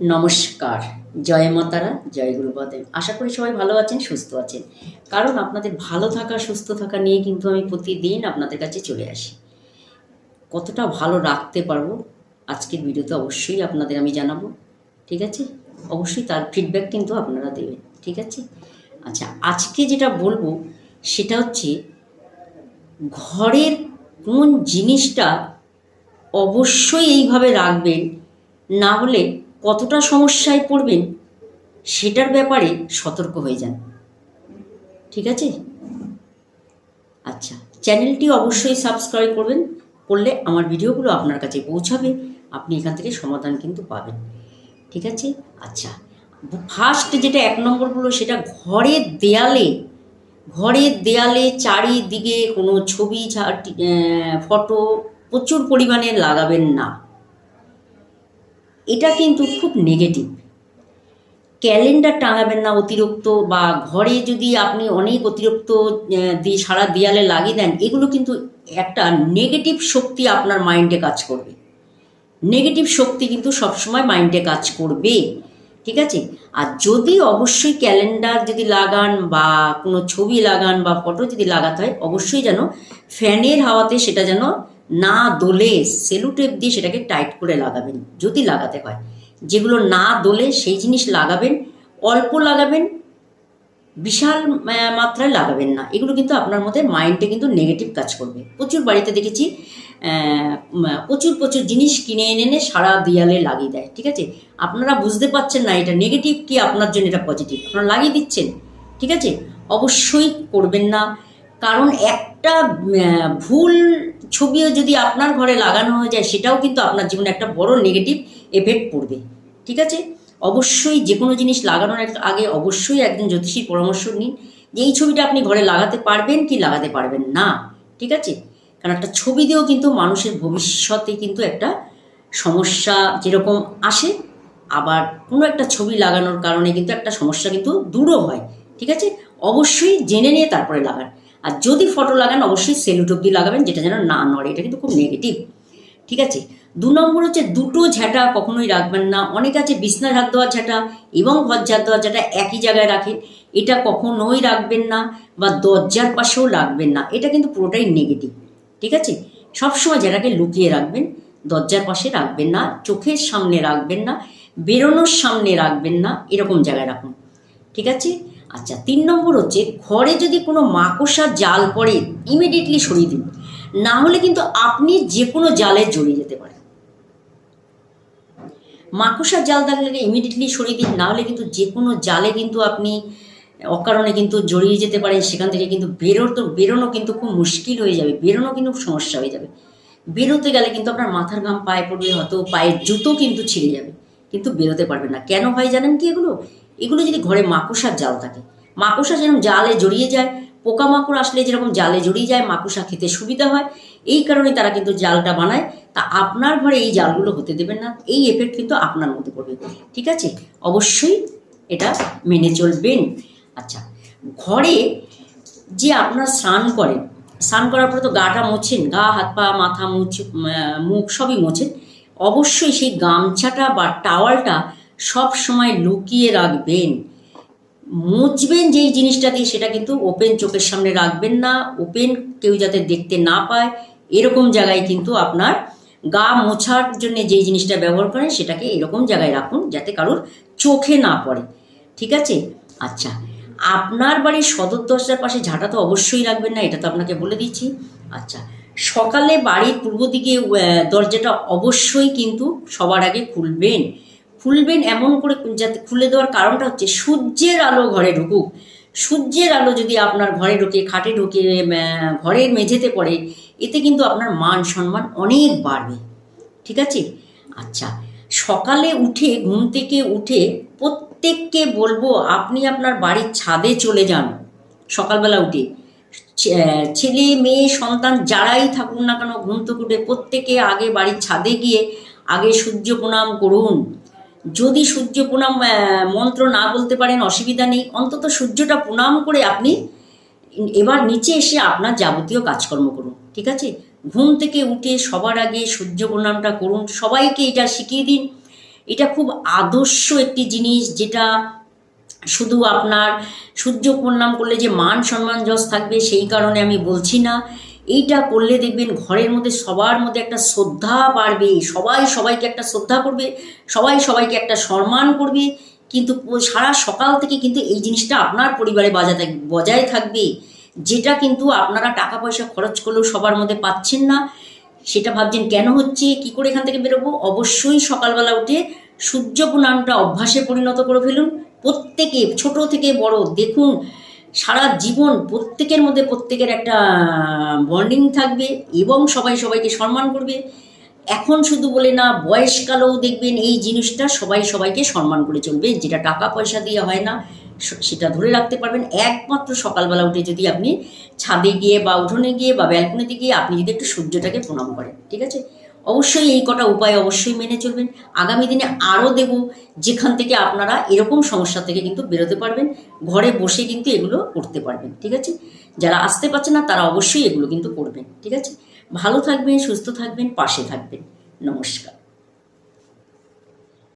নমস্কার। জয় মাতারা জয় গুরুপদেব আশা করি সবাই ভালো আছেন, সুস্থ আছেন। কারণ আপনাদের ভালো থাকা, সুস্থ থাকা নিয়ে কিন্তু আমি প্রতিদিন আপনাদের কাছে চলে আসি। কতটা ভালো রাখতে পারব, আজকের ভিডিওতে অবশ্যই আপনাদের আমি জানাব। ঠিক আছে? অবশ্যই তার ফিডব্যাক কিন্তু আপনারা দেবেন। ঠিক আছে? আচ্ছা আজকে যেটা বলব, সেটা হচ্ছে, ঘরের কোন জিনিসটা অবশ্যই এইভাবে রাখবেন, না হলে কতটা সমস্যায় পড়বেন সেটার ব্যাপারে সতর্ক হয়ে যান। ঠিক আছে? আচ্ছা চ্যানেলটি অবশ্যই সাবস্ক্রাইব করবেন, করলে আমার ভিডিওগুলো আপনার কাছে পৌঁছাবে, আপনি এখান থেকে সমাধান কিন্তু পাবেন। ঠিক আছে? আচ্ছা ফার্স্ট যেটা এক নম্বর হলো সেটা ঘরের দেয়ালে ঘরের দেয়ালে চারিদিকে কোনো ছবি ফটো প্রচুর পরিমাণে লাগাবেন না। এটা কিন্তু খুব নেগেটিভ ক্যালেন্ডার টাঙাবেন না অতিরিক্ত বা ঘরে যদি আপনি অনেক অতিরিক্ত দিয়ে সারা দেয়ালে লাগিয়ে দেন, এগুলো কিন্তু একটা নেগেটিভ শক্তি আপনার মাইন্ডে কাজ করবে। নেগেটিভ শক্তি কিন্তু সবসময় মাইন্ডে কাজ করবে, ঠিক আছে? আর যদি অবশ্যই ক্যালেন্ডার যদি লাগান বা কোনো ছবি লাগান বা ফটো যদি লাগাতে হয়, অবশ্যই যেন ফ্যানের হাওয়াতে সেটা যেন না দোলে সেলুটেপ দিয়ে সেটাকে টাইট করে লাগাবেন, যদি লাগাতে হয়। যেগুলো না দোলে সেই জিনিস লাগাবেন, অল্প লাগাবেন, বিশাল মাত্রায় লাগাবেন না। এগুলো কিন্তু আপনার মধ্যে মাইন্ডে কিন্তু নেগেটিভ কাজ করবে। প্রচুর বাড়িতে দেখেছি প্রচুর প্রচুর জিনিস কিনে এনে এনে সারা দেয়ালে লাগিয়ে দেয়, ঠিক আছে? আপনারা বুঝতে পারছেন না এটা নেগেটিভ কি আপনার জন্য এটা পজিটিভ আপনারা লাগিয়ে দিচ্ছেন, ঠিক আছে? অবশ্যই করবেন না। কারণ একটা ভুল ছবিও যদি আপনার ঘরে লাগানো হয়ে যায়, সেটাও কিন্তু আপনার জীবনে একটা বড় নেগেটিভ এফেক্ট পড়বে। ঠিক আছে? অবশ্যই যে কোনো জিনিস লাগানোর আগে অবশ্যই একজন জ্যোতিষীর পরামর্শ নিন যে এই ছবিটা আপনি ঘরে লাগাতে পারবেন কি লাগাতে পারবেন না। ঠিক আছে? কারণ একটা ছবি দিয়েও কিন্তু মানুষের ভবিষ্যতে কিন্তু একটা সমস্যা যেরকম আসে, আবার কোনো একটা ছবি লাগানোর কারণে কিন্তু একটা সমস্যা কিন্তু দূরও হয়। ঠিক আছে? অবশ্যই জেনে নিয়ে তারপরে লাগান। আর যদি ফটো লাগান, অবশ্যই সেলুটোপ দিয়ে লাগাবেন, যেটা যেন না নড়ে। এটা কিন্তু খুব নেগেটিভ ঠিক আছে? দু নম্বর হচ্ছে দুটো ঝাঁটা কখনোই রাখবেন না। অনেক আছে বিছনা ঝাঁট দেওয়ার ঝাঁটা এবং ঘর ঝাঁট দেওয়ার ঝাঁটা একই জায়গায় রাখেন। এটা কখনোই রাখবেন না বা দরজার পাশেও রাখবেন না। এটা কিন্তু পুরোটাই নেগেটিভ ঠিক আছে? সবসময় যেটাকে লুকিয়ে রাখবেন। দরজার পাশে রাখবেন না, চোখের সামনে রাখবেন না, বেরোনোর সামনে রাখবেন না, এরকম জায়গায় রাখুন। ঠিক আছে? আচ্ছা তিন নম্বর হচ্ছে ঘরে যদি কোনো মাকড়সার জাল পড়ে ইমিডিয়েটলি সরিয়ে দিন। না হলে কিন্তু আপনি যে কোনো জালে জড়িয়ে যেতে পারেন। মাকড়সার জাল থাকলে ইমিডিয়েটলি সরিয়ে দিন। না হলে কিন্তু যে কোনো জালে কিন্তু আপনি অকারণে কিন্তু জড়িয়ে যেতে পারেন। সেখান থেকে কিন্তু বেরোতো, বেরোনো কিন্তু খুব মুশকিল হয়ে যাবে। বেরোনো কিন্তু সমস্যা হয়ে যাবে। বেরোতে গেলে কিন্তু আপনার মাথার ঘাম পায়ে পড়বে, হয়তো পায়ের জুতো কিন্তু ছিঁড়ে যাবে। কিন্তু বেরোতে পারবে না। কেন হয় জানেন কি এগুলো? এগুলো যদি ঘরে মাকড়সার জাল থাকে, মাকড়সা যেরকম জালে জড়িয়ে যায়, পোকামাকড় আসলে যেরকম জালে জড়িয়ে যায়, মাকড়সা খেতে সুবিধা হয়, এই কারণে তারা কিন্তু জালটা বানায়। তা আপনার ঘরে এই জালগুলো হতে দেবেন না, এই এফেক্ট কিন্তু আপনার মধ্যে পড়বে। ঠিক আছে? অবশ্যই এটা মেনে চলবেন। আচ্ছা ঘরে যে আপনার স্নান করেন, স্নান করার পরে তো গাটা মোছেন, গা, হাত পা, মাথা মুছ মুখ সবই মোছেন, অবশ্যই সেই গামছাটা বা টাওয়ালটা সব সময় লুকিয়ে রাখবেন। মুছবেন যেই জিনিসটা দিয়ে সেটা কিন্তু ওপেন চোখের সামনে রাখবেন না। ওপেন কেউ যাতে দেখতে না পায়, এরকম জায়গায় কিন্তু আপনার গা মোছার জন্য যেই জিনিসটা ব্যবহার করেন, সেটাকে এরকম জায়গায় রাখুন যাতে কারোর চোখে না পড়ে। ঠিক আছে? আচ্ছা আপনার বাড়ির সদর দরজার পাশে ঝাঁটা তো অবশ্যই রাখবেন না, এটা তো আপনাকে বলে দিচ্ছি। আচ্ছা সকালে বাড়ির পূর্ব দিকে দরজাটা অবশ্যই কিন্তু সবার আগে খুলবেন। খুলবেন এমন করে যাতে খুলে দেওয়ার কারণটা হচ্ছে সূর্যের আলো ঘরে ঢুকুক। সূর্যের আলো যদি আপনার ঘরে ঢোকে, খাটে ঢোকে ঘরের মেঝেতে পড়ে, এতে কিন্তু আপনার মান সম্মান অনেক বাড়বে। ঠিক আছে? আচ্ছা সকালে উঠে, ঘুম থেকে উঠে প্রত্যেককে বলব, আপনি আপনার বাড়ির ছাদে চলে যান সকালবেলা উঠে। ছেলে, মেয়ে, সন্তান যারাই থাকুন না কেন, ঘুম থেকে উঠে প্রত্যেকে আগে বাড়ির ছাদে গিয়ে আগে সূর্য প্রণাম করুন। যদি সূর্য প্রণাম মন্ত্র না বলতে পারেন, অসুবিধা নেই। অন্তত সূর্যটা প্রণাম করে আপনি এবার নিচে এসে আপনার যাবতীয় কাজকর্ম করুন, ঠিক আছে? ঘুম থেকে উঠে সবার আগে সূর্য প্রণামটা করুন। সবাইকে এটা শিখিয়ে দিন। এটা খুব আদর্শ একটি জিনিস যেটা শুধু আপনার সূর্য প্রণাম করলে যে মান, সম্মান, যশ থাকবে, সেই কারণে আমি বলছি না। এইটা করলে দেখবেন ঘরের মধ্যে সবার মধ্যে একটা শ্রদ্ধা বাড়বে, সবাই সবাইকে একটা শ্রদ্ধা করবে, সবাই সবাইকে একটা সম্মান করবে, কিন্তু সারা সকাল থেকে কিন্তু এই জিনিসটা আপনার পরিবারে বাজা থাক, বজায় থাকবে। যেটা কিন্তু আপনারা টাকা পয়সা খরচ করলেও সবার মধ্যে পাচ্ছেন না, সেটা ভাবছেন কেন হচ্ছে, কি করে এখান থেকে বেরোবো? অবশ্যই সকালবেলা উঠে সূর্য প্রণামটা অভ্যাসে পরিণত করে ফেলুন। প্রত্যেকে, ছোট থেকে বড়, দেখুন সারা জীবন প্রত্যেকের মধ্যে প্রত্যেকের একটা বন্ডিং থাকবে এবং সবাই সবাইকে সম্মান করবে। এখন শুধু বলে না, বয়সকালেও দেখবেন এই জিনিসটা সবাই সবাইকে সম্মান করে চলবে। যেটা টাকা পয়সা দিয়ে হয় না সেটা ধরে রাখতে পারবেন। একমাত্র সকালবেলা উঠে যদি আপনি ছাদে গিয়ে বা উঠোনে গিয়ে বা ব্যালকনিতে গিয়ে আপনি যদি একটু সূর্যটাকে প্রণাম করেন, ঠিক আছে? অবশ্যই এই কটা উপায় অবশ্যই মেনে চলবেন। আগামী দিনে আরও দেব, যেখান থেকে আপনারা এরকম সমস্যা থেকে কিন্তু বেরোতে পারবেন। ঘরে বসে কিন্তু এগুলো করতে পারবেন, ঠিক আছে? যারা আসতে পারছে না, তারা অবশ্যই এগুলো কিন্তু করবেন, ঠিক আছে? ভালো থাকবেন, সুস্থ থাকবেন, পাশে থাকবেন। নমস্কার।